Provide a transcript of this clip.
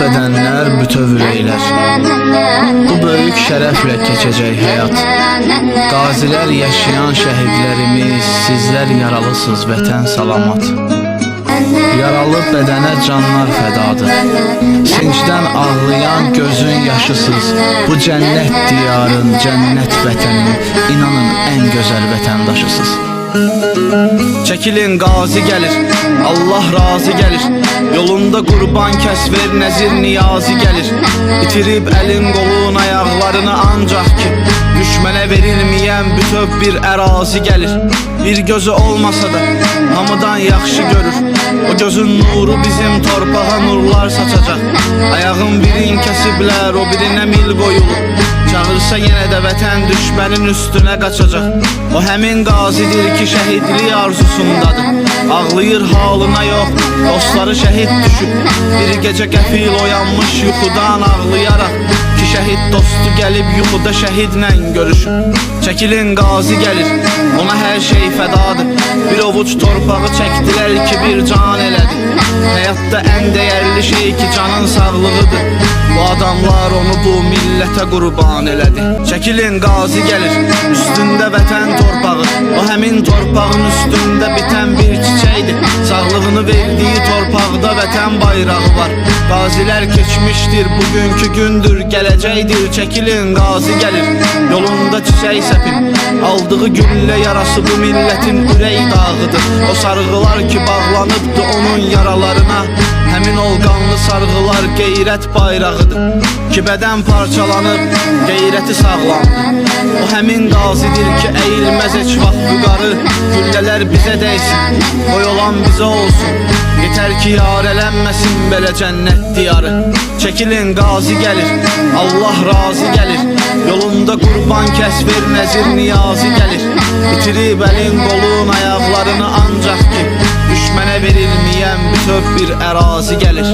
bedenler bütöv ürəklər Bu böyük şərəflə keçəcək həyat Qazilər yaşayan şəhidlərimiz Sizlər yaralısınız vətən salamat. Yaralı bədənə canlar fədadır Sencdən ağlayan gözün yaşısız. Bu cənnət diyarın, cənnət vətənin İnanın ən gözəl vətəndaşısınız Çəkilin qazi gəlir, Allah razı gəlir Yolunda qurban kəs ver, nəzir niyazi gəlir İtirib əlin qolun ayaqlarını ancaq ki Düşmənə verilməyən bütöv bir ərazi gəlir Bir gözü olmasa da hamıdan yaxşı görür. O gözün nuru bizim torpağa nurlar saçacaq Ayağın birin kəsiblər, o birinə mil qoyulur Çağırsa yenə də vətən düşmənin üstünə qaçacaq. O həmin qazidir ki şəhidlik arzusundadır. Ağlayır halına yox, dostları şəhid düşüb. Bir gecə qəfil oyanmış yuxudan ağlayaraq Ki şəhid dostu gəlib yuxuda şəhidlə görüşüb. Çəkilin qazi gəlir, ona hər şey fədadır. Bir ovuc torpağı çəkdilər ki bir can elədi Həyatda ən dəyərli şey ki canın sağlığıdır. Bu adamlar onu bu millətə qurban elədi. Çəkilin qazi gəlir Üstündə vətən torpağı. O həmin torpağın üstündə bitən bir çiçəkdir. Sağlığını verdiyi torpaqda vətən bayrağı var Qazilər keçmişdir bugünkü gündür gələcəkdir Çəkilin qazi gəlir Yolunda çiçək səpin Aldığı güllə yarası bu millətin ürək dağıdır. O sarğılar ki bağlanıbdı onun yaralarına. Həmin ol qanlı sarğılar qeyrət bayrağıdır. Ki bədən parçalanıb, qeyrəti sağlamdır O həmin qazidir ki əyilməz heç vaxt yuqarı Güllələr bizə dəysin, qoy olan bizə olsun Yeter ki yarelenmesin böyle cennet diyarı. Çekilin gazi gelir. Allah razı gelir. Yolunda kurban kesvir nezir niyazi gelir. Bitirib elin kolun ayaklarını ancak ki Düşmene verilmeyen bir bütöv bir erazi gelir.